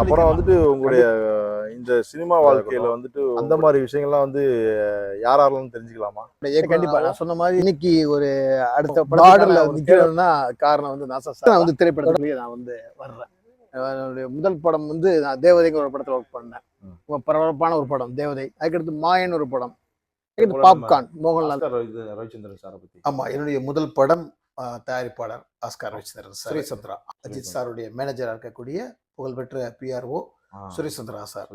அப்புறம் வந்துட்டு உங்களுடைய இந்த சினிமா வாழ்க்கையில வந்துட்டு அந்த மாதிரி விஷயங்கள்லாம் வந்து யார் யாரெல்லாம் தெரிஞ்சுக்கலாமா? கண்டிப்பா. நான் சொன்ன மாதிரி இன்னைக்கு ஒரு அடுத்த வந்து நிக்கிறேன்னா காரணம் வந்து சார். நான் வந்து திரைப்படத்துலயே நான் வந்து வர்றேன். என்னுடைய முதல் படம் வந்து நான் தேவதைங்கிற ஒரு படத்துல ஒர்க் பண்ணேன். பரபரப்பான ஒரு படம் தேவதை. அதுக்கடுத்து மாயன் ஒரு படம். பாப்கார்ன் மோகன்லால். ரவிச்சந்திரன் சாரை பத்தி. ஆமா என்னுடைய முதல் படம் தயாரிப்பாளர் ஆஸ்கார் ரவிச்சந்திரன் சார். சந்திரா அஜித் சாருடைய மேனேஜரா இருக்கக்கூடிய புகழ்பெற்ற பிஆர்ஓ ஆ, சுரேஷ் சந்திரா சார்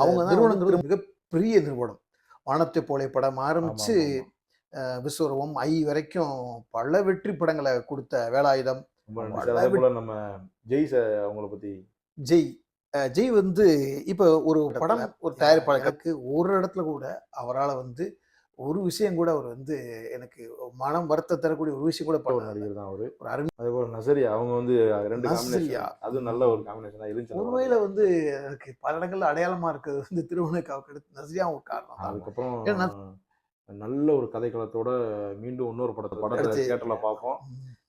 அவங்க தான் நிறுவனங்கிறது மிகப்பெரிய நிறுவனம். வானத்தை போலே படம். அஹ், விஸ்வரூபம் ஐ வரைக்கும் பல வெற்றி படங்களை கொடுத்த வேலாயுதம். நம்ம ஜெய் அவங்கள பத்தி. ஜெய். ஜெய் வந்து இப்போ ஒரு படம் ஒரு தயாரிப்பாளருக்கு ஒரு இடத்துல கூட அவரால் வந்து ஒரு விஷயம் கூட அவர் வந்து எனக்கு மனம் வருத்த தரக்கூடிய ஒரு விஷயம் கூட ஒரு பண்ணாரு நடிகர் தான் அவரு. ஒரு அருமை அதே போல நசரியா அவங்க வந்து ரெண்டு. காம்பினேஷன் அது நல்ல ஒரு காம்பினேஷனா இருந்துச்சு உண்மையில வந்து எனக்கு பல இடங்கள்ல அடையாளமா இருக்கிறது வந்து திருவண்ணக்காவுக்கு அடுத்து நஸ்ரியாவும் ஒரு காரணம். அதுக்கப்புறம் நல்ல ஒரு கதைக்களத்தோட மீண்டும் இன்னொரு படத்தை படத்தை தியேட்டர்ல பார்ப்போம்.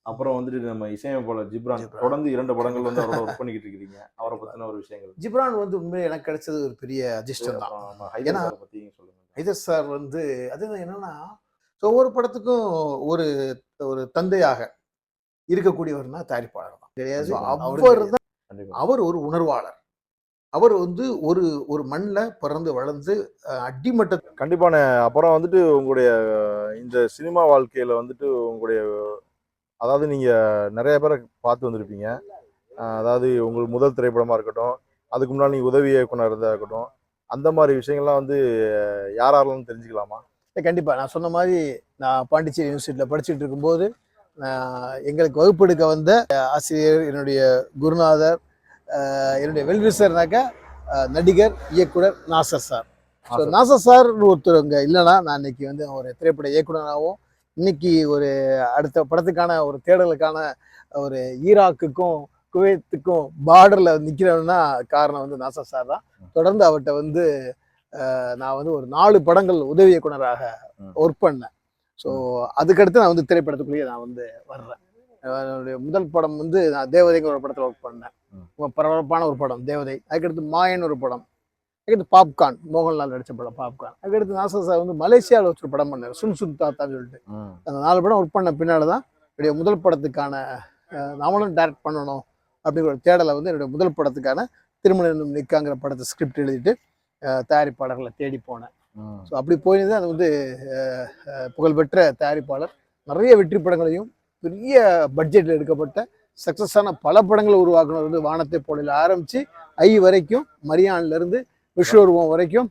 அப்புறம் வந்துட்டு நம்ம இசையமைப்பாளர் ஜிப்ரான். தொடர்ந்து இரண்டு படங்கள் வந்து அவரோட ஒர்க் பண்ணிக்கிட்டு இருக்கீங்க அவரை பத்தின ஒரு விஷயங்கள். ஜிப்ரான் வந்து உண்மையில எனக்கு கிடைச்சது ஒரு பெரிய அதிர்ஷ்டம் தான். ஏன்னா- பத்தியும் சொல்லுங்க. ஹைதர் சார் வந்து அதுதான் என்னன்னா ஸோ ஒவ்வொரு படத்துக்கும் ஒரு ஒரு தந்தையாக இருக்கக்கூடியவர்னா தயாரிப்பாளர் தான். கிடையாது. அவர் தான் அவர் ஒரு உணர்வாளர். அவர் வந்து ஒரு ஒரு மண்ணில் பிறந்து வளர்ந்து அடிமட்ட கண்டிப்பான அப்புறம் வந்துட்டு உங்களுடைய இந்த சினிமா வாழ்க்கையில வந்துட்டு உங்களுடைய அதாவது நீங்க நிறைய பேரை பார்த்து வந்திருப்பீங்க. அதாவது உங்களுக்கு முதல் திரைப்படமா இருக்கட்டும் அதுக்கு முன்னாடி நீங்க உதவி இயக்குனர் இருந்தா இருக்கட்டும் அந்த மாதிரி விஷயங்கள்லாம் வந்து யார் யாரெல்லாம் தெரிஞ்சுக்கலாமா கண்டிப்பா. நான் சொன்ன மாதிரி நான் பாண்டிச்சேரி யூனிவர்சிட்டியில் படிச்சுட்டு இருக்கும்போது எங்களுக்கு வகுப்பெடுக்க வந்த ஆசிரியர் என்னுடைய குருநாதர் என்னுடைய வெல்விசர்னாக்க நடிகர் இயக்குனர் Nassar sir. So Nassar. Nassar sir ஒருத்தர் இங்கே இல்லைன்னா நான் இன்னைக்கு வந்து ஒரு திரைப்பட இயக்குனராகவும் இன்னைக்கு ஒரு அடுத்த படத்துக்கான ஒரு தேடலுக்கான ஒரு ஈராக்குக்கும் குவைத்துக்கும் பார்டரில் நிற்கிறேன்னா காரணம் வந்து நாசர் சார் தான். தொடர்ந்து அவர்கிட்ட வந்து நான் வந்து ஒரு நாலு படங்கள் உதவி இயக்குனராக. ஒர்க் பண்ணேன். ஸோ அதுக்கடுத்து நான் வந்து திரைப்படத்துக்குள்ளேயே நான் வந்து வர்றேன். என்னுடைய முதல் படம் வந்து நான் தேவதைங்கிற ஒரு படத்தில் ஒர்க் பண்ணேன். பரபரப்பான ஒரு படம் தேவதை. அதுக்கடுத்து மாயன் ஒரு படம். அதுக்கடுத்து பாப்கார்ன் மோகன்லால் நடித்த படம் பாப்கார்ன் அதுக்கடுத்து நாசர் சார் வந்து மலேசியாவில் வச்சு ஒரு படம் பண்ணார் சுன் சுன் தாத்தான்னு சொல்லிட்டு. அந்த நாலு படம் ஒர்க் பண்ண பின்னாடி தான் என்னுடைய முதல் படத்துக்கான நாமளும் டைரக்ட் பண்ணணும் அப்படிங்கிற ஒரு தேடலை வந்து என்னுடைய முதல் படத்துக்கான திருமணம் என்னும் நிக்காங்கிற படத்தை ஸ்கிரிப்ட் எழுதிட்டு தயாரிப்பாளர்களை தேடி போனேன். ஸோ அப்படி போயிருந்தது. அது வந்து புகழ்பெற்ற தயாரிப்பாளர். நிறைய வெற்றி படங்களையும் பெரிய பட்ஜெட்டில் எடுக்கப்பட்ட சக்ஸஸான பல படங்களை உருவாக்குனது வந்து வானத்தை போலையில் ஆரம்பித்து ஐ வரைக்கும் மரியான்ல இருந்து விஸ்வரூபம் வரைக்கும்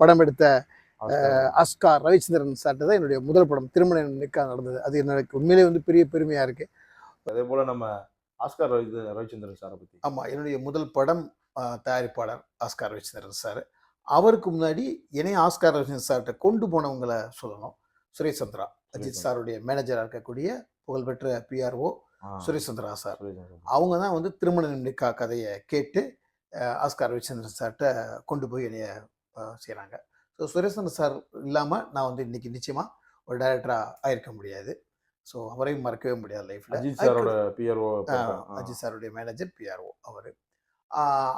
படம் எடுத்த ஆஸ்கார். ரவிச்சந்திரன் சார்ட்ட தான் என்னுடைய முதல் படம் திருமணம் நிக்கா நடந்தது. அது எனக்கு உண்மையிலே வந்து பெரிய பெருமையாக இருக்கு. அதே போல நம்ம ஆஸ்கார் ரவி ரவிச்சந்திரன் சாரை பத்தி. ஆமாம் என்னுடைய முதல் படம் தயாரிப்பாளர் ஆஸ்கார் ரவிச்சந்திரன் சார். அவருக்கு முன்னாடி என்னைய ஆஸ்கார் ரவிச்சந்திரன் சார்கிட்ட கொண்டு போனவங்களை சொல்லணும். சுரேஷ் சந்திரா அஜித் சுரேஷ் சாருடைய மேனேஜராக இருக்கக்கூடிய புகழ்பெற்ற பிஆர்ஓ ஆ, சுரேஷ் சந்திரா சார். சுரேஷ். அவங்க தான் வந்து திருமண நிக்கா கதையை கேட்டு ஆஸ்கார் ரவிச்சந்திரன் சார்கிட்ட கொண்டு போய் என்னைய செய்கிறாங்க ஸோ சுரேஷன் சார் இல்லாமல் நான் வந்து இன்னைக்கு நிச்சயமாக ஒரு டைரக்டராக ஆயிருக்க முடியாது. ஸோ அவரையும் மறக்கவே முடியாது லைஃப்பில் அஜித் சாரோட பிஆர்ஓ அஜித் சாருடைய மேனேஜர் பிஆர்ஓ அவர்.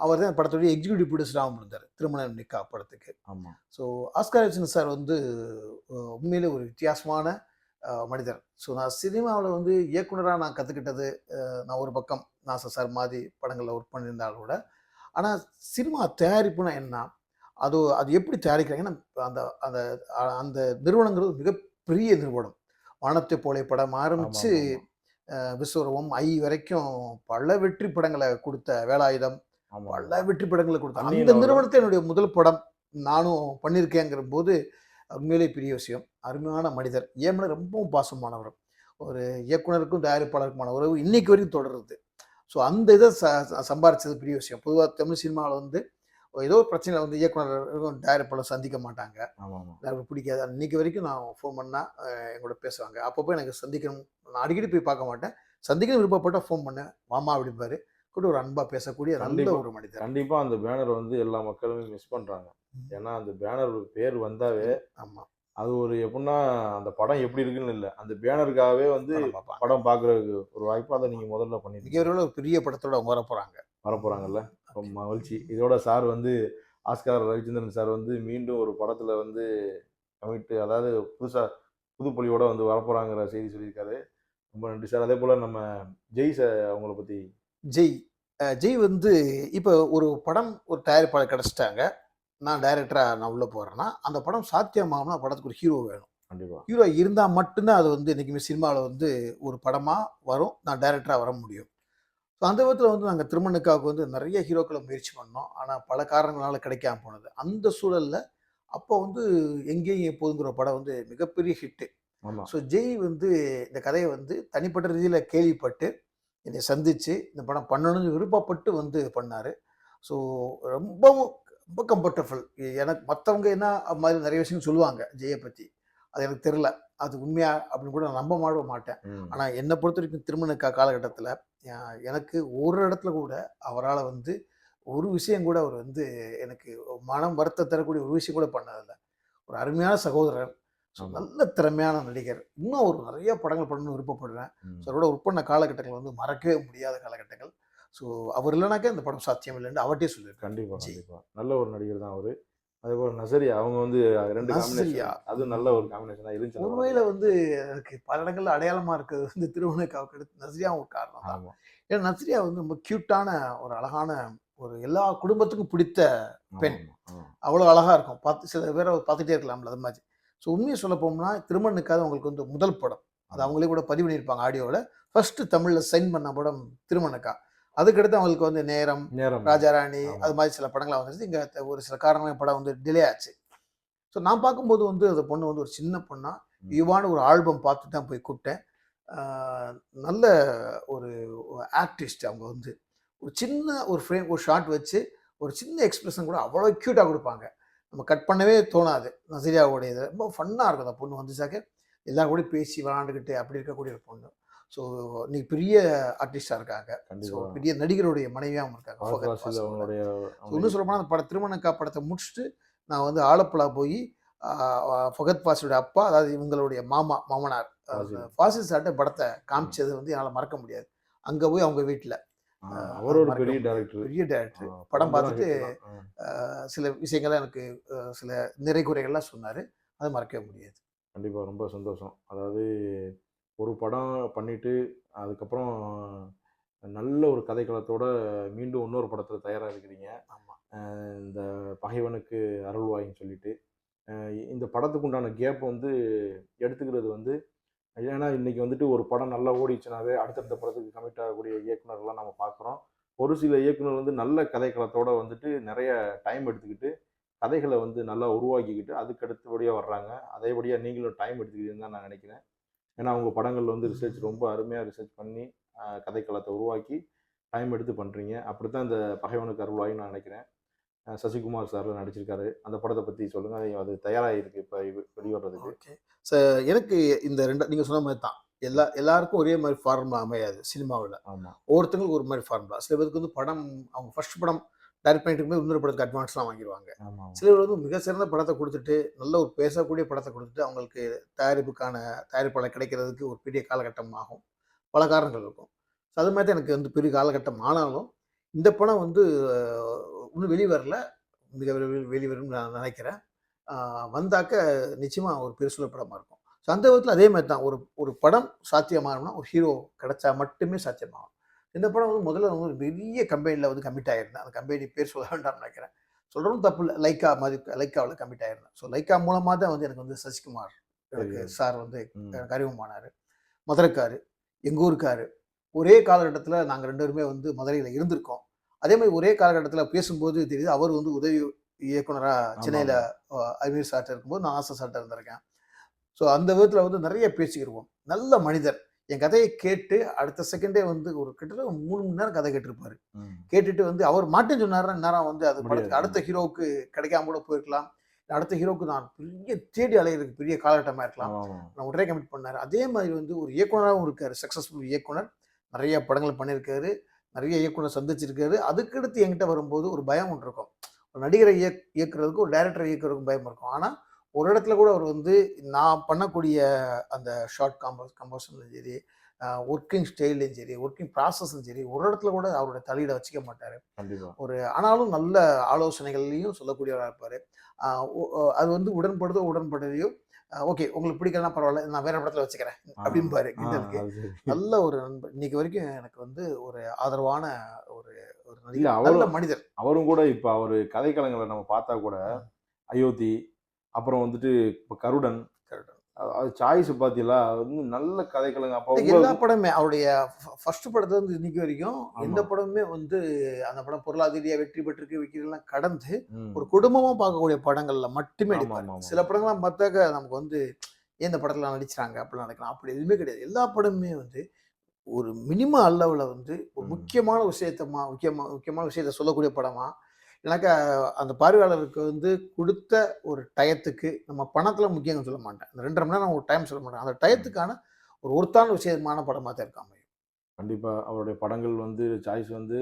அவர் தான் படத்துடைய எக்ஸிக்யூட்டிவ் ப்ரொடியூசராகவும் இருந்தார் திருமணம் நிக்கா படத்துக்கு. ஆமா. ஸோ ஆஸ்கார் ரவிச்சந்திரன் சார் வந்து உண்மையிலே ஒரு வித்தியாசமான மனிதர். ஸோ நான் சினிமாவில் வந்து இயக்குனராக நான் கற்றுக்கிட்டது நான் ஒரு பக்கம் நாசர் சார் மாதிரி படங்களில் ஒர்க் பண்ணியிருந்தாலும் கூட. ஆனால் சினிமா தயாரிப்புனா என்ன? அது அது எப்படி தயாரிக்கிறாங்கன்னா அந்த அந்த அந்த நிறுவனங்கிறது மிகப்பெரிய நிறுவனம். வானத்தை போலே படம் ஆரம்பித்து விஸ்வரூபம். ஐ வரைக்கும் பல வெற்றி படங்களை கொடுத்த வேலாயுதம். பல வெற்றி படங்களை அந்நியன் அந்த. நிறுவனத்தை என்னுடைய முதல் படம் நானும் பண்ணியிருக்கேங்கிற போது உண்மையிலே பெரிய விஷயம். அருமையான மனிதர். மேல ரொம்பவும் பாசமானவர். ஒரு இயக்குனருக்கும் தயாரிப்பாளருக்குமான உறவு இன்னைக்கு வரைக்கும் தொடருது. ஸோ அந்த இதை ச- சம்பாரிச்சது பெரிய விஷயம். பொதுவாக தமிழ் சினிமாவில் வந்து ஏதோ ஒரு பிரச்சனை வந்து இயக்குனர் தயாரிப்பாளர் சந்திக்க மாட்டாங்க. எனக்கு பிடிக்காது. இன்னைக்கு வரைக்கும் நான் ஃபோன் பண்ணால் எங்கூட பேசுவாங்க. அப்பப்போ எனக்கு சந்திக்கணும். நான் அடிக்கடி போய் பார்க்க மாட்டேன். சந்திக்கணும் விருப்பப்பட்டால் ஃபோன் பண்ணேன் மாமா அப்படிம்பாரு. கூட ஒரு அன்பாக பேசக்கூடிய நல்ல. ஒரு மனிதர். கண்டிப்பா அந்த பேனர் வந்து எல்லா மக்களுமே மிஸ் பண்றாங்க. ம். ஏன்னா அந்த பேனர் பேர் வந்தாவே ஆமாம் அது ஒரு எப்படின்னா அந்த படம் எப்படி இருக்குன்னு இல்லை. அந்த பேனருக்காகவே வந்து படம் பார்க்கறதுக்கு ஒரு வாய்ப்பு அதை நீங்க முதல்ல மிக விரைவில் ஒரு பெரிய படத்தோட வர போகிறாங்க வரப்போறாங்கல்ல? ரொம்ப மகிழ்ச்சி. இதோட சார் வந்து ஆஸ்கார் ரவிச்சந்திரன் சார் வந்து மீண்டும் ஒரு படத்துல வந்து கமிட்டு அதாவது புதுசா புதுப்பொலியோட வந்து வரப்போறாங்கிற செய்தி சொல்லியிருக்காரு. ரொம்ப நன்றி சார் அதே போல நம்ம ஜெய் சார் அவங்கள பத்தி. ஜெய் ஜெய் வந்து இப்போ ஒரு படம் ஒரு தயாரிப்பாளர் கிடச்சிட்டாங்க. நான் டைரக்டராக நான் உள்ளே போகிறேன்னா அந்த படம் சாத்தியமாகனா படத்துக்கு ஒரு ஹீரோ வேணும். கண்டிப்பா. ஹீரோ இருந்தால் மட்டும்தான் அது வந்து என்றைக்குமே சினிமாவில் வந்து ஒரு படமாக வரும். நான் டைரக்டராக வர முடியும். அந்த விதத்தில் வந்து நாங்கள் திருமணுக்காவுக்கு வந்து நிறைய ஹீரோக்களை முயற்சி பண்ணோம். ஆனால் பல காரணங்களால கிடைக்காம போனது. அந்த சூழலில் அப்போ வந்து எங்கேயும் எப்போதுங்கிற படம் வந்து மிகப்பெரிய ஹிட்டு ஸோ ஜெய் வந்து இந்த கதையை வந்து தனிப்பட்ட ரீதியில் கேள்விப்பட்டு என்னை சந்தித்து இந்த படம் பண்ணணும்னு விருப்பப்பட்டு வந்து பண்ணார். ஸோ ரொம்பவும் ரொம்ப கம்ஃபர்டபுள் எனக்கு மற்றவங்க என்ன மாதிரி நிறைய விஷயம் சொல்லுவாங்க ஜெயை பற்றி அது எனக்கு தெரில அது உண்மையா அப்படின்னு கூட நான் நம்ப மாட மாட்டேன். ஆனால் என்னை பொறுத்த வரைக்கும் திருமண காலகட்டத்தில் எனக்கு ஒரு இடத்துல கூட அவரால் வந்து ஒரு விஷயம் கூட அவர் வந்து எனக்கு மனம் வருத்த தரக்கூடிய ஒரு விஷயம் கூட பண்ணதில்லை. ஒரு அருமையான சகோதரர் ஸோ. நல்ல திறமையான நடிகர். இன்னும் ஒரு நிறைய படங்கள் பண்ணணும்னு விருப்பப்படுறேன். ஸோ அவரோட ஒர்க் பண்ண காலகட்டங்கள் வந்து மறக்கவே முடியாத காலகட்டங்கள். ஸோ அவர் இல்லைனாக்கா இந்த படம் சாத்தியம் இல்லைன்னு அவர்கிட்டயே சொல்லியிருக்கேன். கண்டிப்பா ஜி. கண்டிப்பா. நல்ல ஒரு நடிகர் தான் அவரு. அதே போல நசரியா அவங்க வந்து ரெண்டு. காம்பினேஷன் அது நல்ல ஒரு காம்பினேஷனா இருந்துச்சு உண்மையில வந்து எனக்கு பல இடங்கள்ல அடையாளமா இருக்கிறது வந்து திருவண்ணக்காவுக்கு அடுத்து நஸ்ரியாவும் ஒரு காரணம். தான். ஏன்னா நஸ்ரியா வந்து ரொம்ப க்யூட்டான ஒரு அழகான ஒரு எல்லா குடும்பத்துக்கும் பிடித்த பெண். அவ்வளோ அழகா இருக்கும். பார்த்து சில பேரை பார்த்துட்டே இருக்கலாம்ல அது மாதிரி. ஸோ உண்மையை சொல்ல போனோம்னா திருமணுக்காக அவங்களுக்கு வந்து முதல் படம். அது. அவங்களே கூட பதிவு பண்ணியிருப்பாங்க ஆடியோவில் ஃபர்ஸ்ட் தமிழில் சைன் பண்ண படம் திருமணுக்கா. அதுக்கடுத்து அவங்களுக்கு வந்து நேரம் நேரம். ராஜாராணி. அது மாதிரி சில படங்கள்லாம் வந்துருச்சு இங்கே ஒரு சில காரணங்கள் படம் வந்து டிலே ஆச்சு. ஸோ நான் பார்க்கும்போது வந்து அந்த பொண்ணு வந்து ஒரு சின்ன பொண்ணா. யுவான ஒரு ஆல்பம் பார்த்து தான் போய் கூப்பிட்டேன். நல்ல ஒரு ஆர்டிஸ்ட் அவங்க வந்து. ஒரு சின்ன ஒரு ஃப்ரேம் ஒரு ஷாட் வச்சு ஒரு சின்ன எக்ஸ்பிரஷன் கூட அவ்வளோ க்யூட்டாக கொடுப்பாங்க. நம்ம கட் பண்ணவே தோணாது. நசரியாவுடைய இது ரொம்ப ஃபன்னாக இருக்கும் அந்த பொண்ணு வந்துச்சாக்க எல்லாரும் கூட பேசி விளாண்டுக்கிட்டு அப்படி இருக்கக்கூடிய ஒரு பொண்ணு. ஸோ இன்னைக்கு பெரிய ஆர்டிஸ்டாக இருக்காங்க. ஸோ பெரிய நடிகருடைய மனைவியாகவும் இருக்காங்க. ஃபகத் பாஸ்வாசியில் ஃபாசில். அவங்களுடைய இன்னும் சொல்ல போனால் அந்த பட திருமணக்கா படத்தை முடிச்சுட்டு நான் வந்து ஆலப்புழா போய் ஃபகத் ஃபாசிலோட அப்பா அதாவது இவங்களுடைய மாமா மாமனார் ஃபாசில். சார்ட்ட படத்தை காமிச்சது வந்து என்னால் மறக்க முடியாது. அங்கே போய் அவங்க வீட்டில் ஆ, அவர் ஒரு மறக்க பெரிய. டேரக்டர் பெரிய டேரக்டர் படம் பார்த்துட்டு சில விஷயங்களை எனக்கு சில நிறை குறைகள்லாம் சொன்னார். அதை மறக்கவே முடியாது. கண்டிப்பா ரொம்ப சந்தோஷம். அதாவது ஒரு படம் பண்ணிட்டு அதுக்கப்புறம் நல்ல ஒரு கதைக்களத்தோட மீண்டும் இன்னொரு படத்துல தயாரா இருக்கிறீங்க இந்த பகைவனுக்கு அருள்வாயின்னு சொல்லிட்டு. இந்த படத்துக்கு உண்டான கேப் வந்து எடுத்துக்கிறது வந்து ஏன்னா இன்னைக்கு வந்துட்டு ஒரு படம் நல்லா ஓடிச்சுனாவே அடுத்தடுத்த படத்துக்கு கமிட் ஆகக்கூடிய இயக்குனர்லாம் நம்ம பார்க்குறோம் ஒரு சில இயக்குனர் வந்து நல்ல கதைக்களத்தோட வந்துட்டு நிறைய டைம் எடுத்துக்கிட்டு கதைகளை வந்து நல்லா உருவாக்கிக்கிட்டு அதுக்கு அடுத்தபடியாக வர்றாங்க. அதேபடியாக நீங்களும் டைம் எடுத்துக்கிட்டீங்கன்னு தான் நான் நினைக்கிறேன். ஏன்னா அவங்க படங்கள் வந்து ரிசர்ச் ரொம்ப அருமையாக ரிசர்ச் பண்ணி கதைக்களத்தை உருவாக்கி டைம் எடுத்து பண்ணுறீங்க அப்படி தான் இந்த பகைவனுக்கு அருள்வாயின்னு நான் நினைக்கிறேன். சசிகுமார் சார்ல நடிச்சிருக்காரு. அந்த படத்தை பற்றி சொல்லுங்கள் அது தயாராகிருக்கு இப்போ வெளிவர்றதுக்கு. ஓகே. ஸோ எனக்கு இந்த ரெண்டு நீங்கள் சொன்ன மாதிரி தான். எல்லா எல்லாருக்கும் ஒரே மாதிரி ஃபார்முலா அமையாது சினிமாவில். ஆமாம் ஒவ்வொருத்தங்களுக்கும் ஒரு மாதிரி ஃபார்முலா சில பேருக்கு வந்து படம் அவங்க ஃபர்ஸ்ட் படம் டைரக்ட் பண்ணிட்டு இருக்கும்போது இன்னொரு படத்துக்கு அட்வான்ஸ்லாம் வாங்கிடுவாங்க சிலர் வந்து மிக சிறந்த படத்தை கொடுத்துட்டு நல்ல ஒரு பேசக்கூடிய படத்தை கொடுத்துட்டு அவங்களுக்கு தயாரிப்புக்கான தயாரிப்பாளர் கிடைக்கிறதுக்கு ஒரு பெரிய காலகட்டம் ஆகும். பல காரணங்கள் இருக்கும். ஸோ அது மாதிரி தான் எனக்கு வந்து பெரிய காலகட்டம் ஆனாலும் இந்த படம் வந்து இன்னும் வெளிவரல. மிக விரைவில் வெளிவரும்னு நான் நினைக்கிறேன். வந்தாக்க நிச்சயமாக ஒரு பெருசுல படமாக இருக்கும். ஸோ அந்த விதத்தில் அதே மாதிரி தான். ஒரு ஒரு படம் சாத்தியமாகணும்னா ஒரு ஹீரோ கிடைச்சா மட்டுமே சாத்தியமாகும். இந்த படம் வந்து முதல்ல வந்து ஒரு பெரிய கம்பெனியில் வந்து கமிட் ஆகிருந்தேன் அந்த கம்பெனி பேர் சொல்ல வேண்டாம்னு நினைக்கிறேன். சொல்கிறதும் தப்பு இல்லை லைக்கா மாதிரி லைக்காவில் கமிட் ஆயிருந்தேன். ஸோ லைக்கா மூலமாக தான் வந்து எனக்கு வந்து சசிகுமார் எனக்கு. சார் வந்து. எனக்கு அறிமுகமானார். மதுரைக்காரு எங்கள் ஊருக்காரு. ஒரே காலகட்டத்தில் நாங்கள் ரெண்டு பேருமே வந்து மதுரையில் இருந்திருக்கோம். அதே மாதிரி ஒரே காலகட்டத்தில் பேசும்போது தெரியுது அவர் வந்து உதவி இயக்குனராக சென்னையில் அமீர் சார்ட்ட இருக்கும்போது நான் ஆசை சார்ட்ட இருந்திருக்கேன். ஸோ அந்த விதத்தில் வந்து நிறைய பேசிக்கிருவோம். நல்ல மனிதர். என் கதையை கேட்டு அடுத்த செகண்டே வந்து ஒரு கிட்டத்தட்ட ஒரு மூணு மணி நேரம் கதை கேட்டிருப்பாரு. கேட்டுட்டு வந்து அவர் மாட்டேன்னு சொன்னாருன்னா நேரம் வந்து அது. படத்துக்கு அடுத்த ஹீரோவுக்கு கிடைக்காம கூட போயிருக்கலாம். அடுத்த ஹீரோவுக்கு நான் பெரிய தேடி அலையிறதுக்கு பெரிய காலகட்டமாக இருக்கலாம். நான் உடனே கமிட் பண்ணார். அதே மாதிரி வந்து ஒரு இயக்குனராகவும் இருக்காரு சக்ஸஸ்ஃபுல் இயக்குனர். நிறைய படங்கள் பண்ணியிருக்காரு. நிறைய இயக்குனர் சந்திச்சிருக்காரு. அதுக்கடுத்து என்கிட்ட வரும்போது ஒரு பயம் ஒன்று இருக்கும். ஒரு நடிகரை இயக் இயக்குறதுக்கு ஒரு டைரக்டரை இயக்குறதுக்கும் பயம் இருக்கும். ஆனால் ஒரு இடத்துல கூட அவர் வந்து நான் பண்ணக்கூடிய அந்த ஷார்ட் காம்போஸ் கம்போஷன்லையும் சரி ஒர்க்கிங் ஸ்டைல்லையும் சரி ஒர்க்கிங் ப்ராசஸும் சரி ஒரு இடத்துல கூட அவருடைய தலையிட வச்சுக்க மாட்டார். ஒரு ஆனாலும் நல்ல ஆலோசனைகள்லையும் சொல்லக்கூடியவராக இருப்பார். அது வந்து உடன்படுதோ உடன்படுதையோ ஓகே உங்களுக்கு பிடிக்கலாம் பரவாயில்ல நான் வேற இடத்துல வச்சுக்கிறேன் அப்படிம்பாரு ஆ, கிண்டலுக்கு. நல்ல ஒரு நண்பர். இன்னைக்கு வரைக்கும் எனக்கு வந்து ஒரு ஆதரவான ஒரு ஒரு நல்ல மனிதர். அவரும் கூட இப்ப அவரு கதைக்களங்களை நம்ம பார்த்தா கூட அயோத்தி அப்புறம் வந்துட்டு இப்ப கருடன் கருடன். அது- சாய்ஸ் பாத்தீங்களா அது வந்து நல்ல கதைக்களங்க அப்ப எல்லா படமே அவருடைய ஃபர்ஸ்ட் படத்துல இருந்து இன்னைக்கு வரைக்கும் எந்த. படமுமே வந்து அந்த படம் பொருளாதார வெற்றி பெற்றிருக்கு விக்கிறதெல்லாம் கடந்து ஒரு குடும்பமா பார்க்கக்கூடிய படங்கள்ல மட்டுமே. சில படங்கள்லாம் பார்த்தாக்க நமக்கு வந்து இந்த படத்துல நடிச்சாங்க அப்படிலாம் நினைக்கலாம் அப்படி எதுவுமே கிடையாது எல்லா படமுமே வந்து ஒரு மினிமம் அளவில் வந்து ஒரு. முக்கியமான விஷயத்தமா முக்கியமா முக்கியமான விஷயத்த சொல்லக்கூடிய படமா எனக்கு அந்த பார்வையாளருக்கு வந்து கொடுத்த ஒரு டயத்துக்கு நம்ம பணத்துல முக்கியம் சொல்ல மாட்டேன். அந்த ரெண்டரை மணி நேரம் ஒரு டைம் சொல்ல மாட்டேன். அந்த டயத்துக்கான ஒரு ஒருத்தான விஷயமான படமா தான் இருக்காம கண்டிப்பா. அவருடைய படங்கள் வந்து சாய்ஸ் வந்து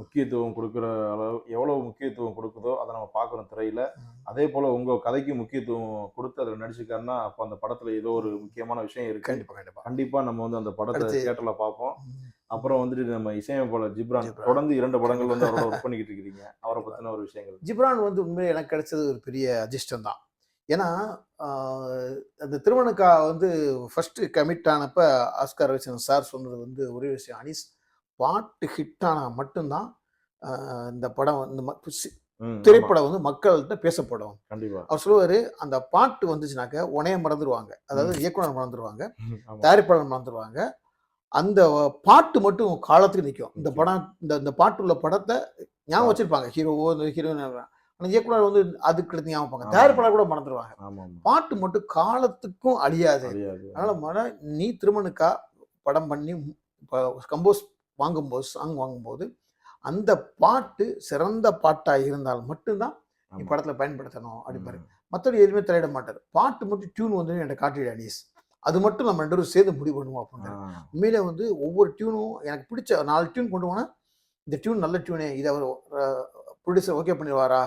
முக்கியத்துவம் கொடுக்குற அளவு எவ்வளவு முக்கியத்துவம் கொடுக்குதோ அதை நம்ம பார்க்குறோம் திரையில அதே போல உங்க கதைக்கு முக்கியத்துவம் கொடுத்து அதில் நடிச்சிருக்காருன்னா அப்போ அந்த படத்துல ஏதோ ஒரு முக்கியமான விஷயம் இருக்கு. கண்டிப்பா கண்டிப்பா. கண்டிப்பா நம்ம வந்து அந்த படத்தை தியேட்டர்ல பார்ப்போம். அப்புறம் வந்துட்டு நம்ம இசையமைப்பாளர் ஜிப்ரான். தொடர்ந்து இரண்டு படங்கள் வந்து அவரோட ஒர்க் பண்ணிக்கிட்டு இருக்கிறீங்க அவரை பத்தின ஒரு விஷயங்கள். ஜிப்ரான் வந்து உண்மையிலே எனக்கு கிடைச்சது ஒரு பெரிய அதிர்ஷ்டம் தான். ஏன்னா அந்த திருமணுக்கா வந்து ஃபர்ஸ்ட் கமிட் ஆனப்ப ஆஸ்கார் ரவிச்சந்திரன் சார் சொன்னது வந்து ஒரே விஷயம். அனிஸ் பாட்டு ஹிட் ஆனால் மட்டும்தான் இந்த படம் வந்து. திரைப்படம் வந்து மக்கள்கிட்ட பேசப்படும். கண்டிப்பா. அவர் சொல்லுவாரு அந்த பாட்டு வந்துச்சுனாக்க உனைய மறந்துடுவாங்க அதாவது இயக்குனர் மறந்துடுவாங்க. தயாரிப்பாளர் மறந்துடுவாங்க அந்த பாட்டு மட்டும் காலத்துக்கு நிற்கும் இந்த படம் இந்த இந்த பாட்டு உள்ள படத்தை ஞாபகம் வச்சிருப்பாங்க. ஹீரோவோ இந்த ஹீரோயின் ஆனால் இயக்குனர் வந்து அதுக்கு எடுத்து ஞாபகம். ஆமா. தயாரிப்பாளர் கூட மறந்துடுவாங்க பாட்டு மட்டும் காலத்துக்கும் அழியாது. அதனால மன நீ திருமணுக்கா படம் பண்ணி கம்போஸ் வாங்கும்போது சாங் வாங்கும்போது அந்த பாட்டு சிறந்த பாட்டாக இருந்தால் மட்டும்தான் நீ. படத்தில் பயன்படுத்தணும் அப்படிப்பாரு. மற்றபடி எதுவுமே தலையிட மாட்டார். பாட்டு மட்டும் டியூன் வந்து என்கிட்ட காட்டிடு அனீஸ். அது மட்டும் நம்ம ரெண்டு சேர்ந்து முடிவு பண்ணுவோம் அப்படின்னு உண்மையிலே வந்து ஒவ்வொரு டியூனும் எனக்கு பிடிச்ச நாலு டியூன் கொண்டு போனால் இந்த டியூன் நல்ல டியூனே இதை அவர் ப்ரொடியூசர் ஓகே பண்ணிடுவாரா?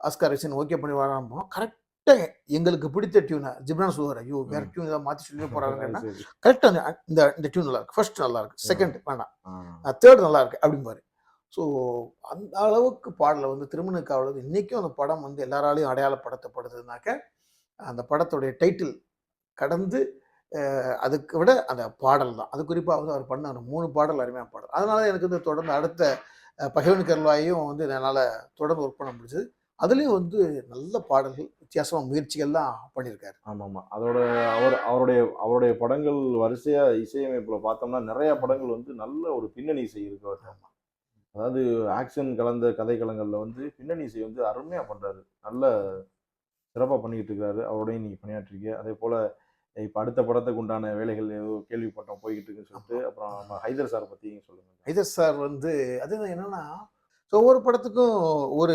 ஆஸ்கார் ரிசன் ஓகே பண்ணிடுவாரான்னு போனோம் கரெக்டாக எங்களுக்கு பிடித்த டியூனை ஜிப்ரான் சொல்லுவார் ஐயோ வேற. டியூன் ஏதாவது மாற்றி சொல்லி போகிறாங்கன்னா. கரெக்டாக இந்த இந்த டியூன் நல்லா இருக்கு. ஃபர்ஸ்ட் நல்லா இருக்கு. செகண்ட் வேண்டாம். தேர்ட் நல்லா இருக்கு அப்படிம்பாரு. ஸோ அந்த அளவுக்கு பாடலை வந்து திருமணுக்காவில் வந்து இன்றைக்கும் அந்த படம் வந்து எல்லாராலையும் அடையாளப்படுத்தப்படுதுனாக்க அந்த படத்துடைய டைட்டில் கடந்து அதுக்கு விட அந்த பாடல் தான். அது குறிப்பாக வந்து அவர் பண்ண அந்த மூணு பாடல் அருமையான பாடல். அதனால எனக்கு வந்து தொடர்ந்து அடுத்த பகைவன் கருவாயும் வந்து என்னால் தொடர்ந்து ஒர்க் பண்ண முடிஞ்சது. அதுலேயும் வந்து நல்ல பாடல்கள் வித்தியாசமான முயற்சிகள்லாம் பண்ணியிருக்காரு ஆமா ஆமா அதோட அவர் அவருடைய அவருடைய படங்கள் வரிசையா இசையமைப்புல பார்த்தோம்னா நிறைய படங்கள் வந்து நல்ல ஒரு பின்னணி இசை இருக்கு. அதாவது ஆக்ஷன் கலந்த கதைக்களங்கள்ல வந்து பின்னணி இசை வந்து அருமையா பண்றாரு. நல்ல சிறப்பா பண்ணிக்கிட்டு இருக்காரு. அவரோடையும் நீங்க பணியாற்றிருக்கீங்க. அதே போல இப்ப அடுத்த படத்துக்கு உண்டான வேலைகள் ஏதோ கேள்விப்பட்டோம் போய்கிட்டு இருக்குன்னு சொல்லிட்டு அப்புறம் நம்ம ஹைதர் சார் பத்தி சொல்லுங்க. ஐதர் சார் வந்து அது என்னன்னா ஸோ ஒவ்வொரு படத்துக்கும் ஒரு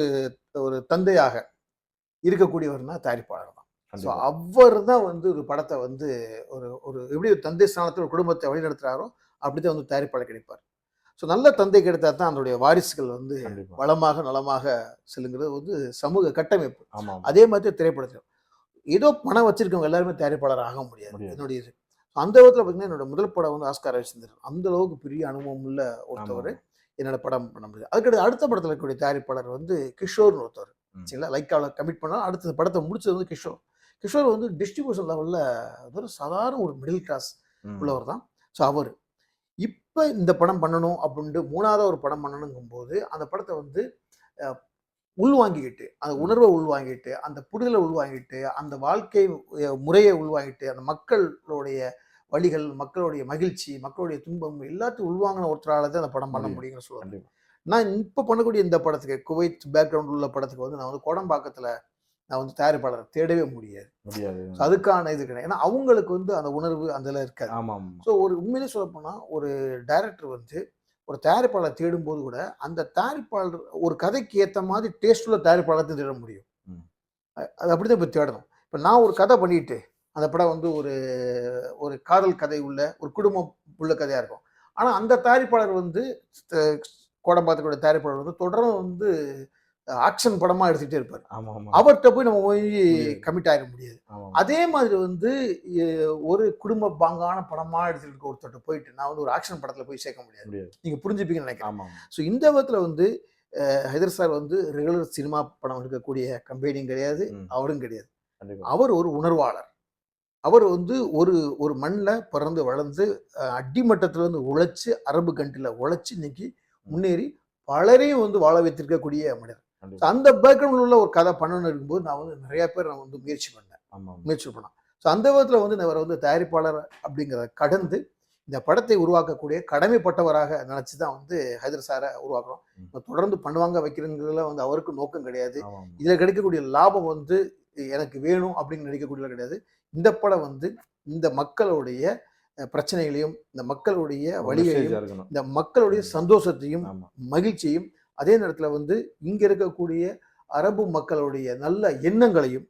ஒரு தந்தையாக இருக்கக்கூடியவர்னா தயாரிப்பாளர் தான். ஸோ. அவர் தான் வந்து ஒரு படத்தை வந்து ஒரு ஒரு எப்படி ஒரு தந்தை ஸ்தானத்தில் ஒரு குடும்பத்தை வழிநடத்துறாரோ அப்படிதான் வந்து தயாரிப்பாளர் கிடைப்பார். ஸோ நல்ல தந்தை கிடைத்தா தான் அதனுடைய வாரிசுகள் வந்து வளமாக நலமாக செல்லுங்கிறது வந்து சமூக கட்டமைப்பு. அதே மாதிரி திரைப்படத்தில் ஏதோ பணம் வச்சிருக்கவங்க எல்லாருமே தயாரிப்பாளர் ஆக முடியாது. என்னுடைய அந்த விதத்தில் பார்த்தீங்கன்னா என்னோட முதல் படம் வந்து ஆஸ்கார் ரவிச்சந்திரன் அந்த அளவுக்கு பெரிய அனுபவம் உள்ள ஒருத்தவர். என்னோட படம் பண்ண முடியாது. அதுக்கடுத்து அடுத்த படத்தில் இருக்கக்கூடிய தயாரிப்பாளர் வந்து கிஷோர்னு ஒருத்தவர். சரிங்களா? லைக்காவில் கமிட் பண்ணால் அடுத்த படத்தை முடிச்சது வந்து கிஷோர். கிஷோர் வந்து டிஸ்ட்ரிபியூஷன் லெவலில் ஒரு சாதாரண ஒரு மிடில் கிளாஸ். உள்ளவர் தான். ஸோ அவர். இப்போ இந்த படம் பண்ணணும் அப்படின்ட்டு மூணாவது ஒரு படம் பண்ணணுங்கும்போது அந்த படத்தை வந்து உள்வாங்கிக்கிட்டு அந்த உணர்வை உள்வாங்கிட்டு அந்த புரிதலை உள்வாங்கிட்டு அந்த வாழ்க்கை முறையை உள்வாங்கிட்டு அந்த மக்களுடைய வழிகள் மக்களுடைய மகிழ்ச்சி மக்களுடைய துன்பம் எல்லாத்தையும் உள்வாங்கின ஒருத்தரால தான் அந்த படம் பண்ண. முடியும்னு சொல்லுவாங்க. நான் இப்போ பண்ணக்கூடிய இந்த படத்துக்கு குவைத் பேக்ரவுண்ட் உள்ள படத்துக்கு வந்து நான் வந்து கோடம்பாக்கத்தில் நான் வந்து தயாரிப்பாளரை தேடவே முடியாது. அதுக்கான இது கிடையாது. ஏன்னா அவங்களுக்கு வந்து அந்த உணர்வு அந்த இதெல்லாம் இருக்காது ஸோ ஒரு உண்மையிலே சொல்ல போனால் ஒரு டைரக்டர் வந்து ஒரு தயாரிப்பாளர் தேடும்போது கூட அந்த தயாரிப்பாளர் ஒரு கதைக்கு ஏற்ற மாதிரி டேஸ்ட் உள்ள தயாரிப்பாளர் தேட முடியும். அது அப்படி தான் இப்போ தேடணும். இப்போ நான் ஒரு கதை பண்ணிட்டு அந்த படம் வந்து ஒரு ஒரு காதல் கதை உள்ள ஒரு குடும்பம் உள்ள கதையாக இருக்கும். ஆனால் அந்த தயாரிப்பாளர் வந்து கோடம்பாக்கத்தோட தயாரிப்பாளர் வந்து தொடர்ந்து வந்து ஆக்ஷன் படமா எடுத்துக்கிட்டே இருப்பார். அவர்கிட்ட போய் நம்ம போய். கமிட் ஆயிட முடியாது. அதே மாதிரி வந்து ஒரு குடும்ப பாங்கான படமா எடுத்துட்டு இருக்க ஒருத்தர்ட்ட போயிட்டு நான் வந்து ஒரு ஆக்ஷன் படத்துல போய் சேர்க்க முடியாது. முடியாது. நீங்க புரிஞ்சுப்பீங்கன்னு நினைக்கிறேன். ஸோ இந்த விதத்துல வந்து ஹைதர் சார் வந்து ரெகுலர் சினிமா படம் எடுக்கக்கூடிய கம்பெனியும் கிடையாது. அவரும் கிடையாது. அவர் ஒரு உணர்வாளர். அவர் வந்து ஒரு ஒரு மண்ணில் பிறந்து வளர்ந்து அடிமட்டத்துல இருந்து உழைச்சு அரபு கண்ட்ரில உழைச்சு இன்னைக்கு முன்னேறி பலரையும் வந்து வாழ வைத்திருக்கக்கூடிய மனிதர். கண்டிப்பா. அந்த பேக்ரவுண்ட்ல உள்ள ஒரு கதை பண்ணணும்னு இருக்கும்போது நான் வந்து நிறைய பேர் நான் வந்து முயற்சி பண்ணேன். முயற்சி பண்ணேன் ஸோ அந்த விதத்தில் வந்து அவர் வந்து தயாரிப்பாளர் அப்படிங்கிறத கடந்து இந்த படத்தை உருவாக்கக்கூடிய கடமைப்பட்டவராக நினச்சி தான் வந்து ஹைதர் சாரை உருவாக்குறோம். தொடர்ந்து பண்ணுவாங்க வைக்கிறதுல வந்து அவருக்கு நோக்கம் கிடையாது. இதில் கிடைக்கக்கூடிய லாபம் வந்து எனக்கு வேணும் அப்படின்னு நினைக்கக்கூடியது கிடையாது. இந்த படம் வந்து இந்த மக்களுடைய பிரச்சனைகளையும் இந்த மக்களுடைய இருக்கணும். இந்த மக்களுடைய சந்தோஷத்தையும் ஆமா. மகிழ்ச்சியும் அதே நேரத்தில் வந்து இங்க இருக்கக்கூடிய அரபு மக்களுடைய நல்ல எண்ணங்களையும்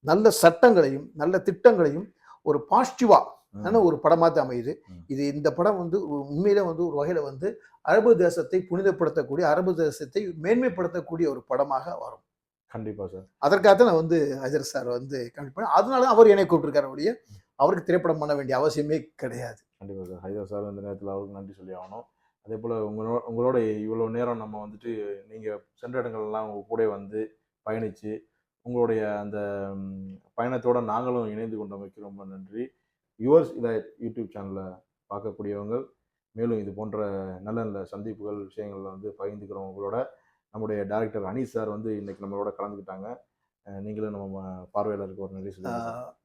நல்ல சட்டங்களையும் நல்ல திட்டங்களையும் ஒரு பாசிட்டிவா. ஒரு படமாக அமையுது. ம். இது இந்த படம் வந்து உண்மையிலே வந்து ஒரு வகையில வந்து அரபு தேசத்தை புனிதப்படுத்தக்கூடிய அரபு தேசத்தை மேன்மைப்படுத்தக்கூடிய ஒரு படமாக வரும். கண்டிப்பா சார். அதற்காக நான் வந்து அஜர் சார் வந்து கமிட் பண்ணேன். அதனால தான் அவர் என்னை கூப்பிட்டுருக்காரு அவருக்கு திரைப்படம் பண்ண வேண்டிய அவசியமே கிடையாது. கண்டிப்பா சார். ஹைதர் சார் இந்த நேரத்தில் அவருக்கு நன்றி சொல்லி ஆகணும். அதே போல் உங்களோட உங்களோட இவ்வளோ நேரம் நம்ம வந்துட்டு நீங்கள் சென்ற இடங்கள்லாம் உங்க கூட வந்து பயணித்து உங்களுடைய அந்த பயணத்தோட நாங்களும் இணைந்து கொண்டமைக்கு ரொம்ப நன்றி. யுவர்ஸ் இதை யூடியூப் சேனலை பார்க்கக்கூடியவங்க மேலும் இது போன்ற நல்ல நல்ல சந்திப்புகள் விஷயங்களை வந்து பகிர்ந்துக்கிறவங்களோட நம்முடைய டைரக்டர் அனீஸ் சார் வந்து இன்னைக்கு நம்மளோட கலந்துக்கிட்டாங்க. நீங்களும் நம்ம பார்வையாளருக்கு ஒரு நன்றி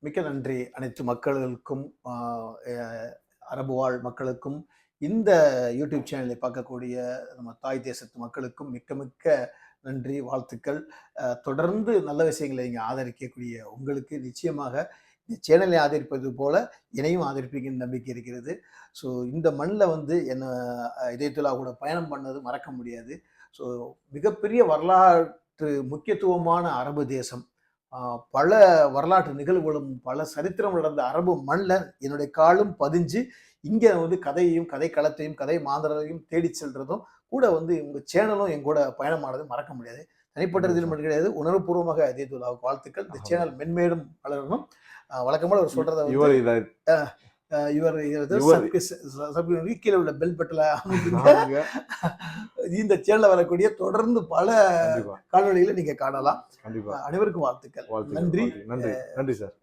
மிக்க நன்றி அனைத்து மக்களுக்கும் அரபு வாழ் மக்களுக்கும் இந்த யூடியூப் சேனலை பார்க்கக்கூடிய நம்ம தாய் தேசத்து மக்களுக்கும் மிக்க மிக்க நன்றி வாழ்த்துக்கள். தொடர்ந்து நல்ல விஷயங்களை இங்கே ஆதரிக்கக்கூடிய உங்களுக்கு நிச்சயமாக இந்த சேனலை ஆதரிப்பது போல என்னையும் ஆதரிப்பீங்கன்னு நம்பிக்கை இருக்கிறது. ஸோ இந்த மண்ணில் வந்து என்ன இதயத்துலா கூட பயணம் பண்ணது மறக்க முடியாது. ஸோ மிகப்பெரிய வரலாற்று முக்கியத்துவமான அரபு தேசம். பல வரலாற்று நிகழ்வுகளும் பல சரித்திரம் நடந்த அரபு மண்ணில் என்னுடைய காலும் பதிஞ்சு இங்கே வந்து கதையையும் கதை களத்தையும் கதை மாந்தரையும் தேடி செல்றதும் கூட வந்து உங்க சேனலும் என் கூட பயணமானது மறக்க முடியாது. தனிப்பட்ட இதில் மட்டும் கிடையாது. உணர்வுபூர்வமாக அதேதுல்லாவுக்கு வாழ்த்துக்கள். இந்த. சேனல் மென்மேலும் வளரணும். வழக்கமாக அவர் சொல்றத இவர் இதை இவர் கீழே உள்ள பெல் பட்டல. இந்த சேனல்ல வரக்கூடிய தொடர்ந்து பல காணொளிகளை நீங்க காணலாம். அனைவருக்கும் வாழ்த்துக்கள். நன்றி. வாழ்த்துக்கள். நன்றி. நன்றி சார்.